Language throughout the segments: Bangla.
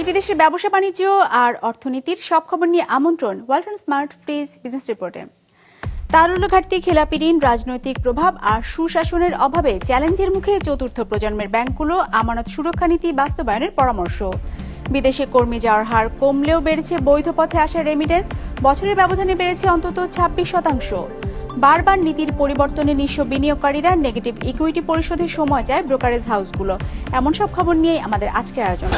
দেশ বিদেশের ব্যবসা, বাণিজ্য আর অর্থনীতির সব খবর নিয়ে আমন্ত্রণ ওয়ালটন স্মার্ট ফ্রিজ বিজনেস রিপোর্টে। তারল্য ঘাটতি খেলাপি ঋণ রাজনৈতিক প্রভাব আর সুশাসনের অভাবে চ্যালেঞ্জের মুখে চতুর্থ প্রজন্মের ব্যাংকগুলো আমানত সুরক্ষা নীতি বাস্তবায়নের পরামর্শ। বিদেশে কর্মী যাওয়ার হার কমলেও বেড়েছে বৈধ পথে আসা রেমিডেন্স বছরের ব্যবধানে বেড়েছে অন্তত ছাব্বিশ শতাংশ। বারবার নীতির পরিবর্তনে নিঃস্ব বিনিয়োগকারীরা নেগেটিভ ইকুইটি পরিশোধের সময় যায় ব্রোকারেজ হাউসগুলো এমন সব খবর নিয়েই আমাদের আজকের আয়োজন।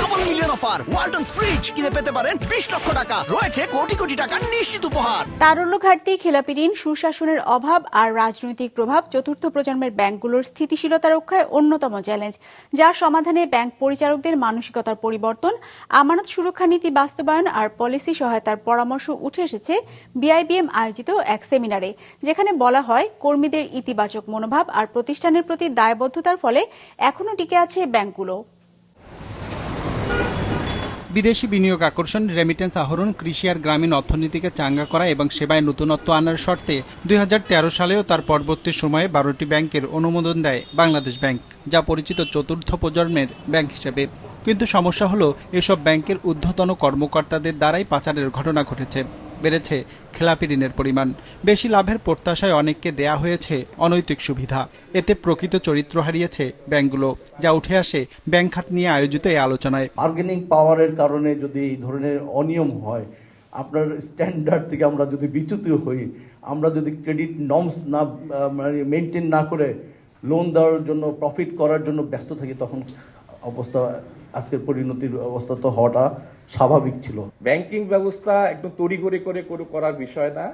অফার ওয়ালটন ফ্রিজ কিনে পেতে পারেন লক্ষ টাকা। রয়েছে কোটি কোটি টাকার নিশ্চিত উপহার। তারল্য ঘাটতি খেলাপি ঋণ সুশাসনের অভাব আর রাজনৈতিক প্রভাব চতুর্থ প্রজন্মের ব্যাংকগুলোর স্থিতিশীলতা রক্ষায় অন্যতম চ্যালেঞ্জ যার সমাধানে ব্যাংক পরিচালকদের মানসিকতার পরিবর্তন আমানত সুরক্ষা নীতি বাস্তবায়ন আর পলিসি সহায়তার পরামর্শ উঠে এসেছে বিআইবিএম আয়োজিত এক সেমিনারে যেখানে বলা হয়, কর্মীদের ইতিবাচক মনোভাব আর প্রতিষ্ঠানের প্রতি দায়বদ্ধতার ফলে এখনও টিকে আছে ব্যাংকগুলো। বিদেশি বিনিয়োগ আকর্ষণ রেমিটেন্স আহরণ, কৃষি আর গ্রামীণ অর্থনীতিকে চাঙ্গা করা এবং সেবায় নতুনত্ব আনার শর্তে দুই হাজার তেরো সালেও তার পরবর্তী সময়ে বারোটি ব্যাংকের অনুমোদন দেয় বাংলাদেশ ব্যাংক, যা পরিচিত চতুর্থ প্রজন্মের ব্যাংক হিসেবে। কিন্তু সমস্যা হলো, এসব ব্যাংকের ঊর্ধ্বতন কর্মকর্তাদের দ্বারাই পাচারের ঘটনা ঘটেছে। বেড়েছে খেলাপি ঋণের পরিমাণ। বেশি লাভের প্রত্যাশায় অনেককে দেয়া হয়েছে অনৈতিক সুবিধা। এতে প্রকৃত চরিত্র হারিয়েছে ব্যাংকগুলো, যা উঠে আসে ব্যাংক খাত নিয়ে আয়োজিত এই আলোচনায়। বার্গেনিং পাওয়ারের কারণে যদি এই ধরনের অনিয়ম হয়, আপনার স্ট্যান্ডার্ড থেকে আমরা যদি বিচ্যুত হই, আমরা যদি ক্রেডিট নর্মস না মানে মেনটেন না করে লোন দেওয়ার জন্য, প্রফিট করার জন্য ব্যস্ত থাকি, তখন অবস্থা, আজকের পরিণতির অবস্থা তো হওয়াটা স্বাভাবিক ছিল। ব্যাংকিং ব্যবস্থা একদম তড়িঘড়ি করে করে করার বিষয় না।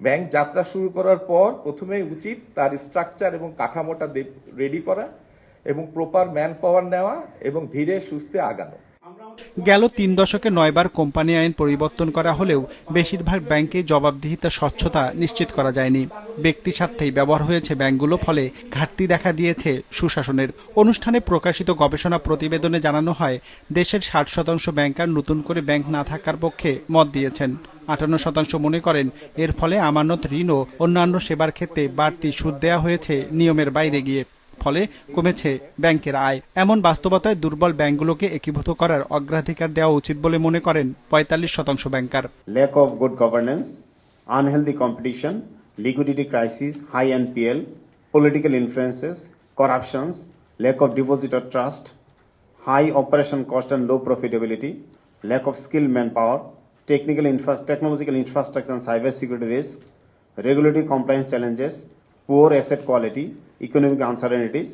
ব্যাংক যাত্রা শুরু করার পর প্রথমে উচিত তার স্ট্রাকচার এবং কাঠামোটা রেডি করা এবং প্রপার ম্যান পাওয়ার নেওয়া এবং ধীরে সুস্থে আগানো। গেল তিন দশকে নয়বার কোম্পানি আইন পরিবর্তন করা হলেও বেশিরভাগ ব্যাংকে জবাবদিহিতা স্বচ্ছতা নিশ্চিত করা যায়নি। ব্যক্তি স্বার্থেই ব্যবহার হয়েছে ব্যাংকগুলো, ফলে ঘাটতি দেখা দিয়েছে সুশাসনের। অনুষ্ঠানে প্রকাশিত গবেষণা প্রতিবেদনে জানানো হয়, দেশের ষাট শতাংশ ব্যাংকার নতুন করে ব্যাংক না থাকার পক্ষে মত দিয়েছেন। আটান্ন শতাংশ মনে করেন, এর ফলে আমানত, ঋণ ও অন্যান্য সেবার ক্ষেত্রে বাড়তি সুদ দেওয়া হয়েছে নিয়মের বাইরে গিয়ে। ফলে কমেছে ব্যাংকের আয়। এমন বাস্তবতায় দুর্বল ব্যাংকগুলোকে একীভূত করার অগ্রাধিকার দেওয়া উচিত বলে মনে করেন পঁয়তাল্লিশ শতাংশ banker. Lack of good governance unhealthy competition liquidity crisis high N P L political influences corruptions lack of deposit of trust high operation cost and low profitability lack of skill manpower technical infra technological infrastructure cyber security risk regulatory compliance challenges poor asset quality economic uncertainties,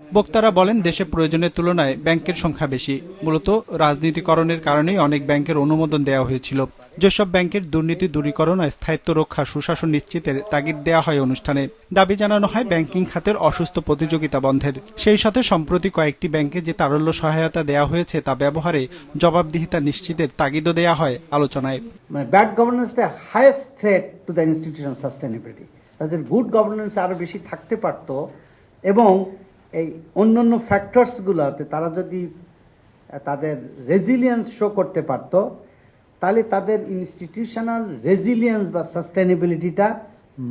বক্তারা বলেন দেশে প্রয়োজনের তুলনায় ব্যাংকের সংখ্যা বেশি। মূলত রাজনীতিকরণের কারণেই অনেক ব্যাংকের অনুমোদন দেওয়া হয়েছিল। যেসব ব্যাংকের দুর্নীতি দূরীকরণ আর স্থায়িত্ব রক্ষা সুশাসন নিশ্চিতের তাগিদ দেওয়া হয় অনুষ্ঠানে। দাবি জানানো হয় ব্যাংকিং খাতের অসুস্থ প্রতিযোগিতা বন্ধের। সেই সাথে সম্প্রতি কয়েকটি ব্যাংকে যে তারল্য সহায়তা দেওয়া হয়েছে তা ব্যবহারে জবাবদিহিতা নিশ্চিতের তাগিদও দেওয়া হয় আলোচনায়। Bad governance the highest threat to the institution sustainability তাদের গুড গভর্নেন্স আরও বেশি থাকতে পারতো। এবং এই অন্য অন্য ফ্যাক্টরসগুলোতে তারা যদি তাদের রেজিলিয়েন্স শো করতে পারতো, তাহলে তাদের ইনস্টিটিউশনাল রেজিলিয়েন্স বা সাস্টেনেবিলিটিটা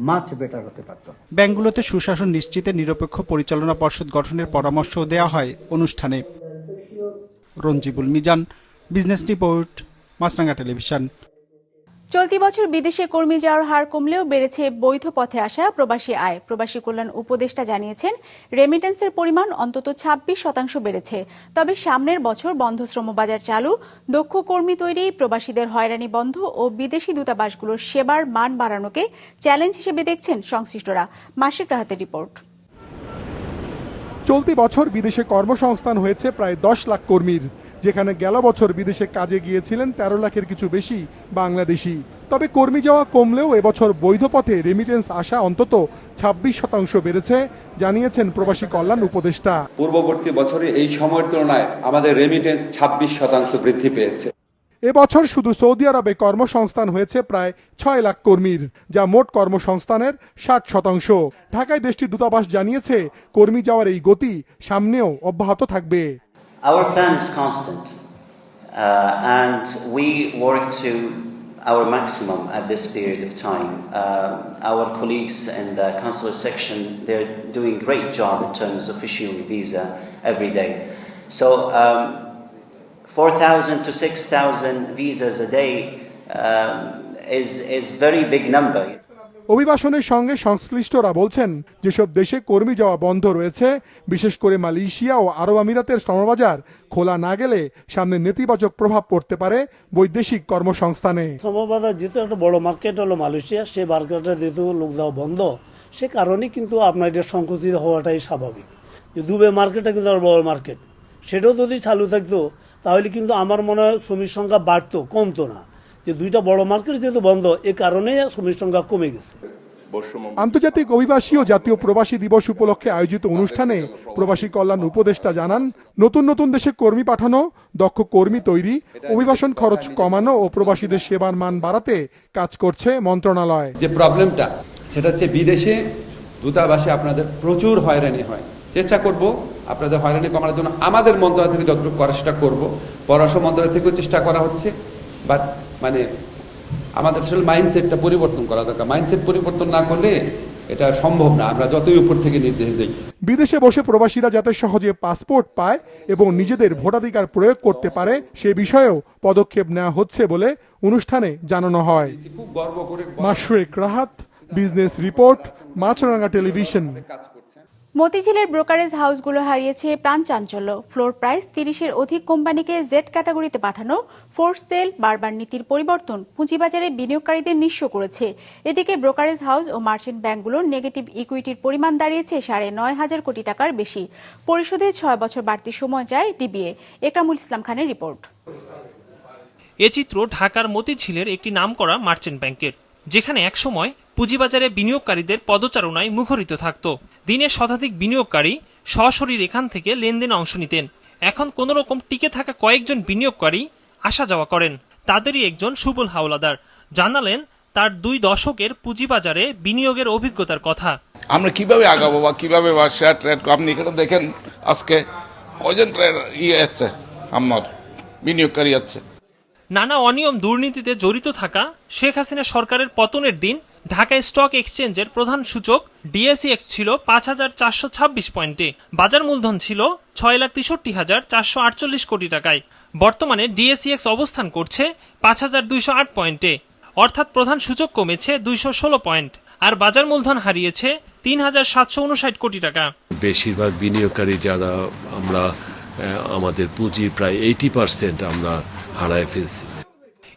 মাছ বেটার হতে পারতো। ব্যাংকগুলোতে সুশাসন নিশ্চিতে নিরপেক্ষ পরিচালনা পর্ষদ গঠনের পরামর্শ দেওয়া হয় অনুষ্ঠানে। Ranjibul Mizan business report Maasranga television চলতি বছর বিদেশে কর্মী যাওয়ার হার কমলেও বেড়েছে বৈধ পথে আসা প্রবাসী আয়। প্রবাসী কল্যাণ উপদেষ্টা জানিয়েছেন রেমিটেন্সের পরিমাণ অন্তত ছাব্বিশ শতাংশ বেড়েছে। তবে সামনের বছর বন্ধ শ্রমবাজার চালু, দক্ষ কর্মী তৈরি, প্রবাসীদের হয়রানি বন্ধ ও বিদেশি দূতাবাসগুলোর সেবার মান বাড়ানোকে চ্যালেঞ্জ হিসেবে দেখছেন সংশ্লিষ্টরা। মাসিক রাহাতের রিপোর্ট। চলতি বছর বিদেশে কর্মসংস্থান হয়েছে প্রায় দশ লাখ কর্মীর। যেখানে গেল বছর বিদেশে কাজে গিয়েছিলেন তেরো লাখের কিছু বেশি বাংলাদেশি। তবে কর্মী যাওয়া কমলেও এবছর বৈধ পথে রেমিটেন্স আসা অন্তত ছাব্বিশ শতাংশ বেড়েছে জানিয়েছেন প্রবাসী কল্যাণ উপদেষ্টা। পূর্ববর্তী বছরে এই সময়ের তুলনায় আমাদের রেমিটেন্স ছাব্বিশ শতাংশ বৃদ্ধি পেয়েছে। এবছর শুধু সৌদি আরবে কর্মসংস্থান হয়েছে প্রায় ছয় লাখ কর্মীর যা মোট কর্মসংস্থানের ষাট শতাংশ। ঢাকায় দেশটির দূতাবাস জানিয়েছে কর্মী যাওয়ার এই গতি সামনেও অব্যাহত থাকবে। Our plan is constant, uh, and we work to our maximum at this period of time. Uh, our colleagues in the consular section, they're doing a great job in terms of issuing visa every day. So um, 4,000 to 6,000 visas a day um, is, is very big number. অভিবাসনের সঙ্গে সংশ্লিষ্টরা বলছেন, যেসব দেশে কর্মী যাওয়া বন্ধ রয়েছে, বিশেষ করে মালয়েশিয়া ও আরব আমিরাতের শ্রমবাজার খোলা না গেলে সামনে নেতিবাচক প্রভাব পড়তে পারে বৈদেশিক কর্মসংস্থানে। শ্রমবাজার যেহেতু একটা বড় মার্কেট হলো মালয়েশিয়া সেই মার্কেটে যেহেতু লোক যাওয়া বন্ধ, সে কারণে কিন্তু আপনার এটা সংকুচিত হওয়াটাই স্বাভাবিক। দুবে মার্কেটটা কিন্তু বড় মার্কেট সেটাও যদি চালু থাকতো, তাহলে কিন্তু আমার মনে হয় শ্রমিক সংখ্যা বাড়তো, কমতো না। যে দুইটা বড় মার্কেট যেহেতু বন্ধ এ কারণে শ্রমিক সংখ্যা কমে গেছে। আন্তর্জাতিক অভিবাসী ও জাতীয় প্রবাসী দিবস উপলক্ষে আয়োজিত অনুষ্ঠানে প্রবাসী কল্যাণ উপদেষ্টা জানান নতুন নতুন দেশে কর্মী পাঠানো দক্ষ কর্মী তৈরি অভিবাসন খরচ কমানো ও প্রবাসীদের সেবার মান বাড়াতে কাজ করছে মন্ত্রণালয়। যে প্রবলেমটা সেটা হচ্ছে বিদেশে দূতাবাসে আপনাদের প্রচুর হয়রানি হয়। চেষ্টা করব আপনাদের হয়রানি কমানোর জন্য আমাদের মন্ত্রণালয় থেকে যতটুকু করা সেটা করব। পররাষ্ট্র মন্ত্রণালয় থেকেও চেষ্টা করা হচ্ছে বাট মানে আমাদের আসলে মাইন্ডসেটটা পরিবর্তন করা দরকার। মাইন্ডসেট পরিবর্তন না করলে এটা সম্ভব না। আমরা যতই উপর থেকে নির্দেশ দিই। বিদেশে বসে প্রবাসীরা যাতে সহজে পাসপোর্ট পায় এবং নিজেদের ভোটাধিকার প্রয়োগ করতে পারে সে বিষয়েও পদক্ষেপ নেওয়া হচ্ছে বলে অনুষ্ঠানে জানানো হয়। Mashrek Rahat business report Maasranga television মতিঝিলের brokerage হাউসগুলো হারিয়েছে প্রাণ চাঞ্চল্য। ফ্লোর প্রাইস তিরিশের অধিক কোম্পানিকে জেড ক্যাটাগরিতে পাঠানো ফোর্স সেল, বারবার নীতির পরিবর্তন পুঁজিবাজারে বিনিয়োগকারীদের নিঃস্ব করেছে। এদিকে ব্রোকারেজ হাউস ও মার্চেন্ট ব্যাংকগুলোর নেগেটিভ ইকুইটির পরিমাণ দাঁড়িয়েছে সাড়ে নয় হাজার কোটি টাকার বেশি। পরিশোধে ছয় বছর বাড়তি সময় যায় ডিবিএ। একরামুল ইসলাম খানের রিপোর্ট। এ চিত্র ঢাকার মতিঝিলের একটি নামকরা মার্চেন্ট ব্যাংকের, যেখানে একসময় পুঁজিবাজারে বিনিয়োগকারীদের পদচারণায় মুখরিত থাকত। দিনে শতাধিক বিনিয়োগকারী সশরীর এখান থেকে লেনদেনে অংশ নিতেন। এখন কোনো রকম টিকে থাকা কয়েকজন বিনিয়োগকারী আসা যাওয়া করেন। তাদেরই একজন সুবল হাওলাদার। জানালেন তার দুই দশকের পুঁজিবাজারে বিনিয়োগের অভিজ্ঞতার কথা। আমরা কীভাবে আগাবো বা কীভাবে শেয়ার ট্রেড আপনি এখানে দেখেন আজকে কয়জন ট্রেড ইয়ে আছে আমার বিনিয়োগকারী আছে নানা অনিয়ম দুর্নীতিতে জড়িত থাকা শেখ হাসিনা সরকারের পতনের দিন ঢাকা স্টক এক্সচেঞ্জের প্রধান সূচক ডিএসইএক্স ছিল পাঁচ হাজার চারশো ছাব্বিশ পয়েন্টে। বাজার মূলধন ছিল ছয় লাখ তেষট্টি হাজার চারশো আটচল্লিশ কোটি টাকায়। বর্তমানে ডিএসইএক্স অবস্থান করছে পাঁচ হাজার দুইশো আট পয়েন্টে। অর্থাৎ প্রধান সূচক কমেছে দুইশো ষোলো পয়েন্ট আর বাজার মূলধন হারিয়েছে তিন হাজার সাতশো উনষাট কোটি টাকা। বেশিরভাগ বিনিয়োগকারী যারা আমরা আমাদের পুঁজির প্রায় এইটি পার্সেন্ট আমরা হারায় ফেলছি।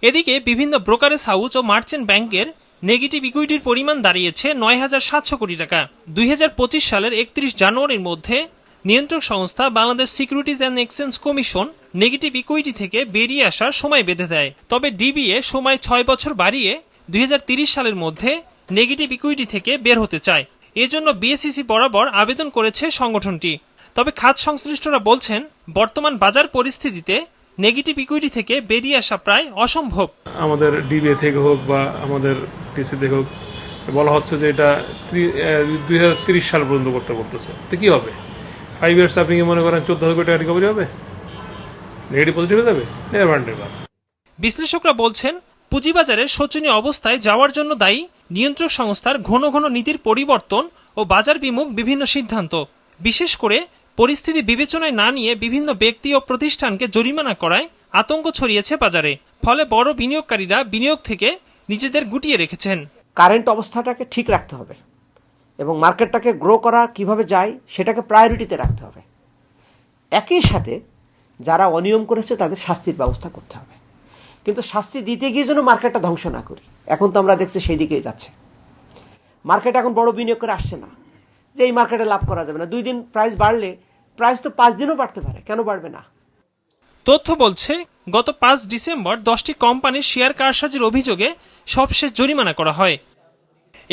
এদিকে বিভিন্ন ব্রোকারেজ হাউস ও মার্চেন্ট ব্যাংকের নেগেটিভ ইকুইটির পরিমাণ দাঁড়িয়েছে নয় হাজার সাতশো কোটি টাকা। দুই হাজার পঁচিশ সালের একত্রিশ জানুয়ারির মধ্যে নিয়ন্ত্রক সংস্থা Bangladesh securities and exchange commission negative equity থেকে বেরিয়ে আসার সময় বেঁধে দেয়। তবে ডিবিএ সময় ছয় বছর বাড়িয়ে দুই সালের মধ্যে নেগেটিভ ইকুইটি থেকে বের হতে চায়। এজন্য বিএসসিসি বরাবর আবেদন করেছে সংগঠনটি। তবে খাত সংশ্লিষ্টরা বলছেন, বর্তমান বাজার পরিস্থিতিতে নেগেটিভ ইকুইটি থেকে বেরিয়ে আসা প্রায় অসম্ভব। আমাদের ডিবিএ থেকে হোক বা আমাদের টিসি থেকে হোক, বলা হচ্ছে যে এটা দুই হাজার সাল পর্যন্ত করতে করতেছে তো কী হবে? ফাইভ ইয়ার্স আপনি কি মনে করেন চোদ্দ হাজার টাকা রিকভারি হবে? নেগেটিভ পজিটিভ যাবে? বিশ্লেষকরা বলছেন, পুঁজিবাজারের শোচনীয় অবস্থায় যাওয়ার জন্য দায়ী নিয়ন্ত্রক সংস্থার ঘন ঘন নীতির পরিবর্তন ও বাজার বিমুখ বিভিন্ন সিদ্ধান্ত, বিশেষ করে পরিস্থিতি বিবেচনায় না নিয়ে বিভিন্ন ব্যক্তি ও প্রতিষ্ঠানকে জরিমানা করায় আতঙ্ক ছড়িয়েছে বাজারে। ফলে বড় বিনিয়োগকারীরা বিনিয়োগ থেকে নিজেদের গুটিয়ে রেখেছেন। কারেন্ট অবস্থাটাকে ঠিক রাখতে হবে এবং মার্কেটটাকে গ্রো করা কীভাবে যায় সেটাকে প্রায়োরিটিতে রাখতে হবে। একই সাথে যারা অনিয়ম করেছে তাদের শাস্তির ব্যবস্থা করতে হবে। কিন্তু শাস্তি দিতে গিয়ে যেন মার্কেটটা ধ্বংস না করি এখন তো আমরা দেখছি সেই দিকেই যাচ্ছে। মার্কেট এখন বড় বিনিয়োগ করে আসছে না যে এই মার্কেটে লাভ করা যাবে না। দুই দিন প্রাইস বাড়লে প্রাইস তো পাঁচ দিনও বাড়তে পারে কেন বাড়বে না? তথ্য বলছে গত পাঁচ ডিসেম্বর দশটি কোম্পানির শেয়ার কারসাজির অভিযোগে সবশেষ জরিমানা করা হয়।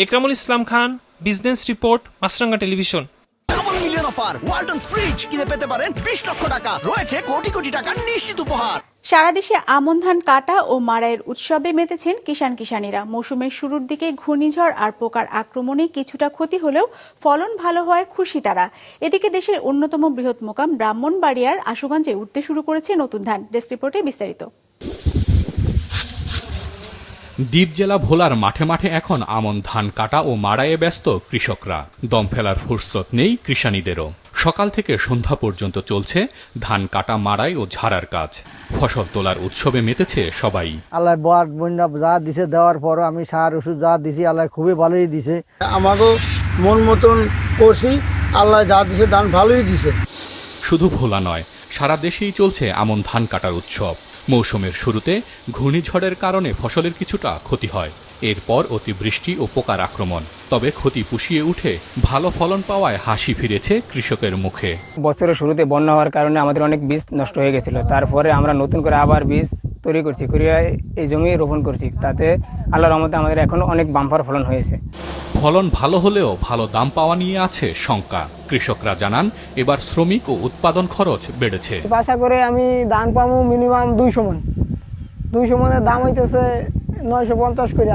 Ekramul Islam Khan business report Maasranga television. Offer Walton fridge কিনে পেতে পারেন বিশ লক্ষ টাকা। রয়েছে কোটি কোটি টাকার নিশ্চিত উপহার। সারা দেশে আমন ধান কাটা ও মাড়াইয়ের উৎসবে মেতেছেন কিষান কিষানীরা মৌসুমের শুরুর দিকে ঘূর্ণিঝড় আর পোকার আক্রমণে কিছুটা ক্ষতি হলেও ফলন ভালো হয় খুশি তারা। এদিকে দেশের অন্যতম বৃহৎ মোকাম ব্রাহ্মণবাড়িয়ার আশুগঞ্জে উঠতে শুরু করেছে নতুন ধান। ডেস্ক রিপোর্টে বিস্তারিত। দ্বীপ জেলা ভোলার মাঠে মাঠে এখন আমন ধান কাটা ও মাড়াইয়ে ব্যস্ত কৃষকরা। দম ফেলার ফুরসত নেই কৃষানীদেরও। সকাল থেকে সন্ধ্যা পর্যন্ত চলছে ধান কাটা মাড়াই ও ঝাড়ার কাজ। ফসল তোলার উৎসবে মেতেছে সবাই। আল্লাহ বর বন্যা যা দিছে দেওয়ার পরও আমি সার ওষুধ যা দিছি আল্লাহ খুবই ভালোই দিছে। আমাকেও মন মতন করছি আল্লাহ যা দিছে ধান ভালোই দিছে। শুধু ভোলা নয় সারা দেশেই চলছে আমন ধান কাটার উৎসব। মৌসুমের শুরুতে ঘূর্ণিঝড়ের কারণে ফসলের কিছুটা ক্ষতি হয়। এরপর অতিবৃষ্টি ও পোকার আক্রমণ। তবে ক্ষতি পুষিয়ে উঠে ভালো ফলন পাওয়ায় হাসি ফিরেছে কৃষকের মুখে। বছরের শুরুতে বন্যা হওয়ার কারণে আমাদের অনেক বীজ নষ্ট হয়ে গেছিল। তারপরে আমরা নতুন করে আবার বীজ তৈরি করছি করিয়া এই জমি রোপণ করছি। তাতে আল্লাহর রহমতে আমাদের এখন অনেক বাম্পার ফলন হয়েছে। ফলন ভালো হলেও ভালো দাম পাওয়া নিয়ে আছে শঙ্কা। কৃষকরা জানান এবার শ্রমিক ও উৎপাদন খরচ বেড়েছে। আশা করে আমি ধান পাবো মিনিমাম দুইশো মন। দুইশো মনের দাম হইতেছে নয়শো পঞ্চাশ করে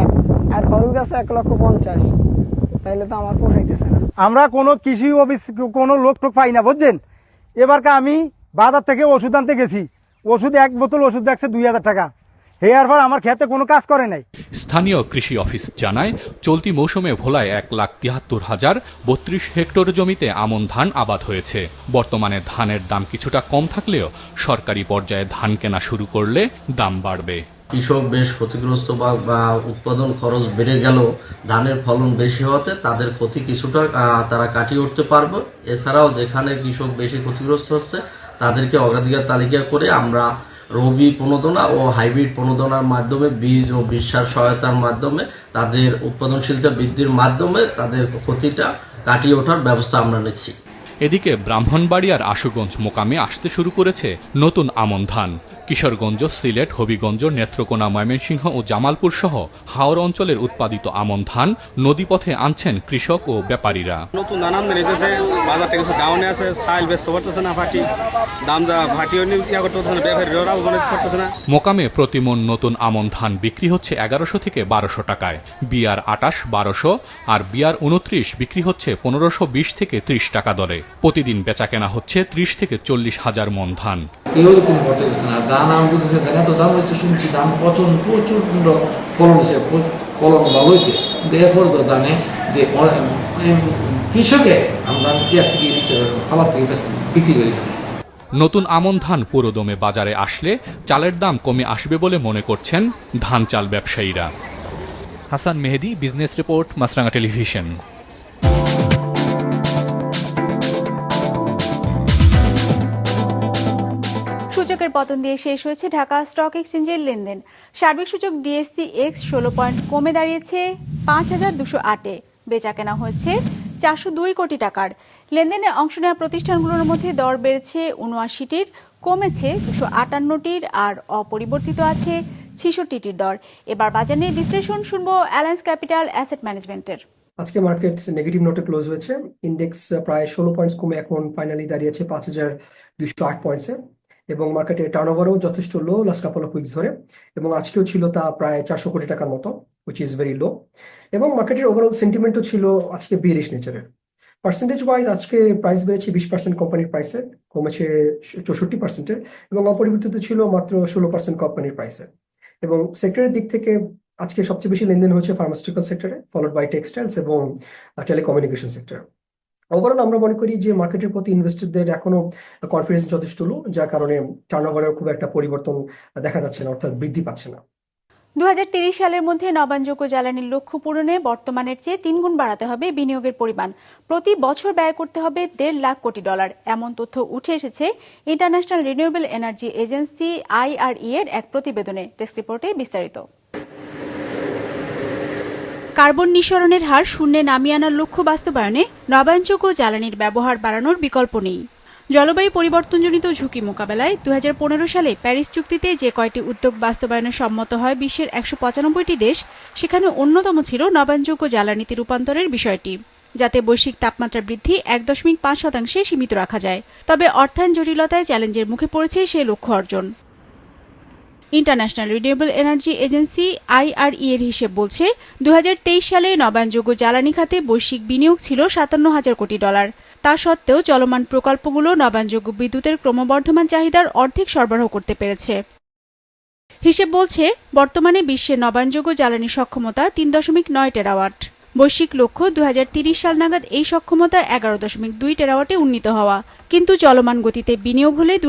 আর খরচ আছে এক লক্ষ পঞ্চাশ। তাইলে তো আমার পোষাইতেছে না। আমরা কোনো কৃষি অফিস কোনো লোক টোক পাই না বুঝছেন? এবারকে আমি বাজার থেকে ওষুধ আনতে গেছি। ওষুধ এক বোতল ওষুধ দেখছে দুই হাজার টাকা। হেয়ার পর আমার খেতে কোনো কাজ করে নাই। স্থানীয় কৃষি অফিস জানায় চলতি মৌসুমে ভোলায় এক লাখ তিয়াত্তর হাজার বত্রিশ হেক্টর জমিতে আমন ধান আবাদ হয়েছে। বর্তমানে ধানের দাম কিছুটা কম থাকলেও সরকারি পর্যায়ে ধান কেনা শুরু করলে দাম বাড়বে। কৃষক বেশ ক্ষতিগ্রস্ত বা উৎপাদন খরচ বেড়ে গেল, ধানের ফলন বেশি হওয়াতে তাদের ক্ষতি কিছুটা তারা কাটিয়ে উঠতে পারবে। এছাড়াও যেখানে কৃষক বেশি ক্ষতিগ্রস্ত হচ্ছে, তাদেরকে অগ্রাধিকার তালিকা করে আমরা রবি প্রণোদনা ও হাইব্রিড প্রণোদনার মাধ্যমে, বীজ ও বিশ্বাস সহায়তার মাধ্যমে, তাদের উৎপাদনশীলতা বৃদ্ধির মাধ্যমে তাদের ক্ষতিটা কাটিয়ে ওঠার ব্যবস্থা আমরা নিচ্ছি। এদিকে ব্রাহ্মণবাড়িয়ার আশুগঞ্জ মোকামে আসতে শুরু করেছে নতুন আমন ধান। কিশোরগঞ্জ সিলেট হবিগঞ্জ নেত্রকোনা ময়মনসিংহ ও জামালপুর সহ হাওর অঞ্চলের উৎপাদিত আমন ধান নদীপথে আনছেন কৃষক ও ব্যাপারীরা। নতুন বাজারটা কিছু ডাউনে আছে সাইল বেচতে পারতেছে না ফাটি দাম যা ফাটিও ইয়া করতে পারতেছে না ব্যাপারীরাও গণিত করতেছে না। মোকামে প্রতিমন নতুন আমন ধান বিক্রি হচ্ছে এগারোশো থেকে বারোশো টাকায়। বিয়ার আটাশ বারোশো আর বিয়ার উনত্রিশ বিক্রি হচ্ছে পনেরোশো বিশ থেকে ত্রিশ টাকা দরে। প্রতিদিন বেচা কেনা হচ্ছে ত্রিশ থেকে চল্লিশ হাজার মন ধান। কেউ এরকম করতেছে না। আমি বুঝতেছি ধান এত দাম হয়েছে শুনছি, দাম প্রচণ্ড প্রচুর ফলন হয়েছে ফলন ভালো হয়েছে এরপর তো দানে কৃষকে আমি ধান ইয়ার থেকে ফালার থেকে বিক্রি করে দিচ্ছি নতুন আমন ধান পুরোদমে বাজারে আসলে চালের দাম কমে আসবে বলে মনে করছেন ধান চাল ব্যবসায়ীরা। Hasan Mehedi, business report Maasranga television. সূচকের পতন দিয়ে শেষ হয়েছে ঢাকা স্টক এক্সচেঞ্জের লেনদেন। সার্বিক সূচক ডিএসসি এক্স ষোলো পয়েন্ট কমে দাঁড়িয়েছে পাঁচ হাজার দুশো আটে। বেচা কেনা হয়েছে চারশো দুই কোটি টাকার। লেনদেনে অংশ নেওয়া প্রতিষ্ঠানগুলোর মধ্যে দর বেড়েছে উনআশিটির, কমেছে দুশো আটান্নটির আর অপরিবর্তিত আছে ছিষট্টিটির দর। এবার বাজার নিয়ে বিশ্লেষণ শুনব অ্যালায়েন্স ক্যাপিটাল অ্যাসেট ম্যানেজমেন্টের। আজকে মার্কেট নেগেটিভ নোটে ক্লোজ হয়েছে। ইন্ডেক্স প্রায় ষোলো পয়েন্টস কমে এখন ফাইনালি দাঁড়িয়েছে পাঁচ হাজার দুশো আট পয়েন্টসে। এবং মার্কেটের টার্নওভারও যথেষ্ট low last couple of weeks ধরে এবং আজকেও ছিল তা প্রায় চারশো কোটি টাকার মতো উইচ ইজ ভেরি লো এবং মার্কেটের ওভারঅল সেন্টিমেন্টও ছিল আজকে বিয়ারিশ নেচারের পার্সেন্টেজ ওয়াইজ আজকে প্রাইস বেড়েছে বিশ পার্সেন্ট কোম্পানির প্রাইসে কমেছে চৌষট্টি পার্সেন্টের এবং অপরিবর্তিত ছিল মাত্র ষোলো পার্সেন্ট কোম্পানির প্রাইসে এবং সেক্টরের দিক থেকে আজকে সবচেয়ে বেশি লেনদেন হয়েছে ফার্মাসিউটিক্যাল সেক্টরে ফলোড বাই টেক্সটাইলস এবং টেলিকমিউনিকেশন সেক্টর ওভারঅল আমরা মনে করি যে মার্কেটের প্রতি ইনভেস্টরদের এখনও কনফিডেন্স যথেষ্ট লো যার কারণে টার্নওভারের খুব একটা পরিবর্তন দেখা যাচ্ছে না, অর্থাৎ বৃদ্ধি পাচ্ছে না। দু সালের মধ্যে নবায়নযোগ্য জ্বালানির লক্ষ্য পূরণে বর্তমানের চেয়ে তিনগুণ বাড়াতে হবে বিনিয়োগের পরিমাণ। প্রতি বছর ব্যয় করতে হবে দেড় লাখ কোটি ডলার। এমন তথ্য উঠে এসেছে International Renewable Energy Agency IRE এর এক প্রতিবেদনে। টেস্ট রিপোর্টে বিস্তারিত। কার্বন নিঃসরণের হার শূন্যে নামিয়ে আনার লক্ষ্য বাস্তবায়নে নবায়নযোগ্য জ্বালানির ব্যবহার বাড়ানোর বিকল্প নেই। জলবায়ু পরিবর্তনজনিত ঝুঁকি মোকাবেলায় দু হাজার পনেরো সালে প্যারিস চুক্তিতে যে কয়টি উদ্যোগ বাস্তবায়নে সম্মত হয় বিশ্বের একশো পঁচানব্বইটি দেশ, সেখানে অন্যতম ছিল নবায়নযোগ্য জ্বালানিতে রূপান্তরের বিষয়টি, যাতে বৈশ্বিক তাপমাত্রা বৃদ্ধি এক দশমিক পাঁচ শতাংশে সীমিত রাখা যায়। তবে অর্থায়ন জটিলতায় চ্যালেঞ্জের মুখে পড়েছে সেই লক্ষ্য অর্জন। International Renewable Energy Agency, IRE এর হিসেব বলছে দু হাজার তেইশ সালে নবায়নযোগ্য জ্বালানি খাতে বৈশ্বিক বিনিয়োগ ছিল সাতান্ন হাজার কোটি ডলার। তা সত্ত্বেও চলমান প্রকল্পগুলো নবায়নযোগ্য বিদ্যুতের ক্রমবর্ধমান চাহিদার অর্ধেক সরবরাহ করতে পেরেছে। হিসেব বলছে, বর্তমানে বিশ্বের নবায়নযোগ্য জ্বালানি সক্ষমতা তিন দশমিক নয় টেরাওয়াট। বৈশ্বিক লক্ষ্য দু সাল নাগাদ এই সক্ষমতা এগারো দশমিক দুই টেরাওয়াটে উন্নীত হওয়া। কিন্তু চলমান গতিতে বিনিয়োগ হলে দু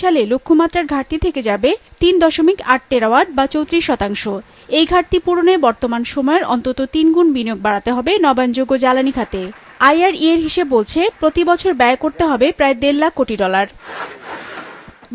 সালে লক্ষ্যমাত্রার ঘাটতি থেকে যাবে তিন দশমিক আট টেরাওয়াট বা চৌত্রিশ শতাংশ। এই ঘাটতি পূরণে বর্তমান সময়ের অন্তত তিন গুণ বিনিয়োগ বাড়াতে হবে নবায়নযোগ্য জ্বালানি খাতে। আইআরই হিসেব বলছে, প্রতি বছর ব্যয় করতে হবে প্রায় দেড় লাখ কোটি ডলার।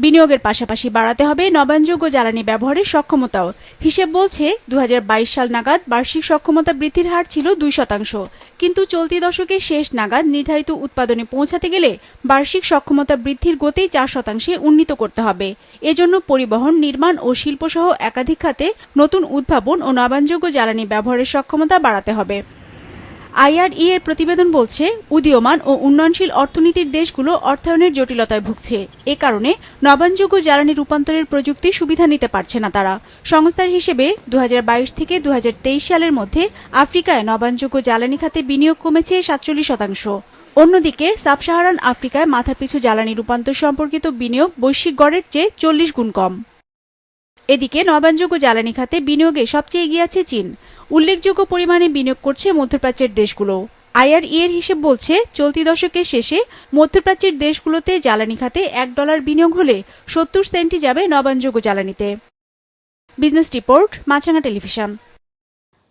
বিনিয়োগের পাশাপাশি বাড়াতে হবে নবায়নযোগ্য জ্বালানি ব্যবহারের সক্ষমতাও। হিসেব বলছে দু হাজার বাইশ সাল নাগাদ বার্ষিক সক্ষমতা বৃদ্ধির হার ছিল দুই শতাংশ। কিন্তু চলতি দশকের শেষ নাগাদ নির্ধারিত উৎপাদনে পৌঁছাতে গেলে বার্ষিক সক্ষমতা বৃদ্ধির গতি চার শতাংশে উন্নীত করতে হবে। এজন্য পরিবহন, নির্মাণ ও শিল্পসহ একাধিক খাতে নতুন উদ্ভাবন ও নবায়নযোগ্য জ্বালানি ব্যবহারের সক্ষমতা বাড়াতে হবে। আইআরই এর প্রতিবেদন বলছে, উদীয়মান ও উন্নয়নশীল অর্থনীতির দেশগুলো অর্থায়নের জটিলতায় ভুগছে। এ কারণে নবায়নযোগ্য জ্বালানি রূপান্তরের প্রযুক্তি সুবিধা নিতে পারছে না তারা। সংস্থার হিসেবে দু হাজার বাইশ থেকে দু হাজার তেইশ সালের মধ্যে আফ্রিকায় নবায়নযোগ্য জ্বালানি খাতে বিনিয়োগ কমেছে সাতচল্লিশ শতাংশ। অন্যদিকে সাব সাহারান আফ্রিকায় মাথাপিছু জ্বালানি রূপান্তর সম্পর্কিত বিনিয়োগ বৈশ্বিক গড়ের চেয়ে চল্লিশ গুণ কম। এদিকে নবায়নযোগ্য জ্বালানি খাতে বিনিয়োগে সবচেয়ে এগিয়ে আছে চীন। উল্লেখযোগ্য পরিমাণে বিনিয়োগ করছে মধ্যপ্রাচ্যের দেশগুলো। আইআরই এর হিসেব বলছে, চলতি দশকের শেষে মধ্যপ্রাচ্যের দেশগুলোতে জ্বালানি খাতে এক ডলার বিনিয়োগ হলে সত্তর সেন্টি যাবে নবায়নযোগ্য জ্বালানিতে। Business report Maasranga television.